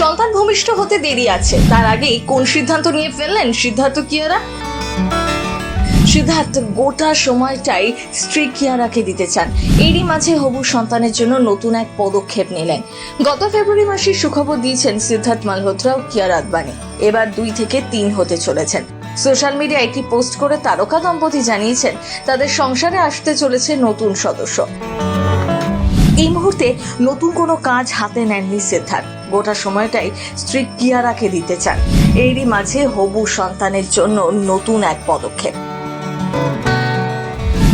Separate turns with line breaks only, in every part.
সন্তান ভূমিষ্ঠ হতে দেরি আছে। তার আগেই কোন সিদ্ধান্ত নিয়ে ফেললেন সিদ্ধার্থ কিয়ারা? সিদ্ধার্থ গোটা সময়টাই স্ত্রী কিয়ারাকে দিতে চান। এরই মাঝে হবু সন্তানের জন্য নতুন এক পদক্ষেপ নিলেন। গত ফেব্রুয়ারি মাসে সুখবর দিয়েছেন সিদ্ধার্থ মালহোত্রা ও কিয়ারা আদবানি। এবার দুই থেকে তিন হতে চলেছেন। সোশ্যাল মিডিয়ায় একটি পোস্ট করে তারকা দম্পতি জানিয়েছেন, তাদের সংসারে আসতে চলেছে নতুন সদস্য। এই মুহূর্তে নতুন কোনো কাজ হাতে নেননি সিদ্ধার্থ। গোটা সময়টাই স্ত্রী কিয়ারাকে দিতে চান। এরই মাঝে হবু সন্তানের জন্য নতুন এক পদক্ষেপ।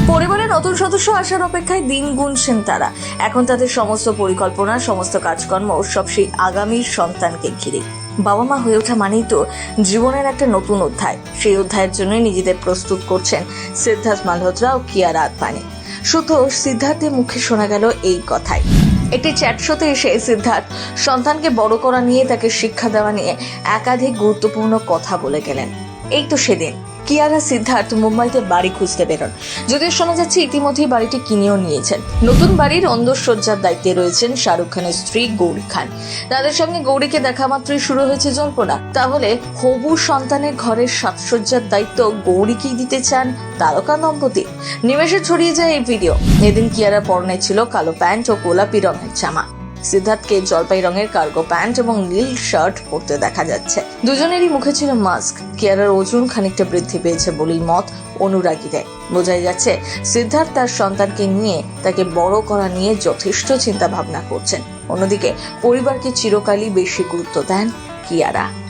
পরিবারে নতুন সদস্য আসার অপেক্ষায় দিন গুনছেন তারা। এখন তাদের সমস্ত পরিকল্পনা, সমস্ত কাজকর্ম সব সেই আগামীর সন্তানকে ঘিরে। বাবা মা হয়ে ওঠা মানেই তো জীবনের একটা নতুন অধ্যায়। সেই অধ্যায়ের জন্যই নিজেদের প্রস্তুত করছেন সিদ্ধার্থ মালহোত্রা ও কিয়ারা আদবানি। শুধু সিদ্ধার্থের মুখে শোনা গেল এই কথাই। একটি চ্যাট শোতে এসে সিদ্ধার্থ সন্তানকে বড় করা নিয়ে তাকে শিক্ষা দেওয়া নিয়ে একাধিক গুরুত্বপূর্ণ কথা বলে গেলেন। এই তো সেদিন। কিয়ারা সিদ্ধার্থ মুম্বাইতে বাড়ি খুঁজতে বেরোন। যদিও শোনা যাচ্ছে ইতিমধ্যেই বাড়িটি কিনেও নিয়েছেন। নতুন বাড়ির অন্দরসজ্জার দায়িত্বে রয়েছেন শাহরুখ খানের স্ত্রী গৌরী খান। তাদের সঙ্গে গৌরীকে দেখা মাত্রই শুরু হয়েছে জল্পনা। তাহলে হবু সন্তানের ঘরের সাজসজ্জার দায়িত্ব গৌরীকেই দিতে চান তারকা দম্পতি? নিমেষে ছড়িয়ে যায় এই ভিডিও। এদিন কিয়ারা পরনে ছিল কালো প্যান্ট ও গোলাপি রঙের জামা। সিদ্ধার্থকে জলপাই রঙের কার্গো প্যান্ট এবং নীল শার্ট পরতে দেখা যাচ্ছে। দুজনেরই মুখে ছিল মাস্ক। কেয়ারার ওজন খানিকটা বৃদ্ধি পেয়েছে বলেই মত অনুরাগীদের। বোঝাই যাচ্ছে, সিদ্ধার্থ তার সন্তানকে নিয়ে তাকে বড় করা নিয়ে যথেষ্ট চিন্তা ভাবনা করছেন। অন্যদিকে, পরিবারকে চিরকালই বেশি গুরুত্ব দেন কিয়ারা।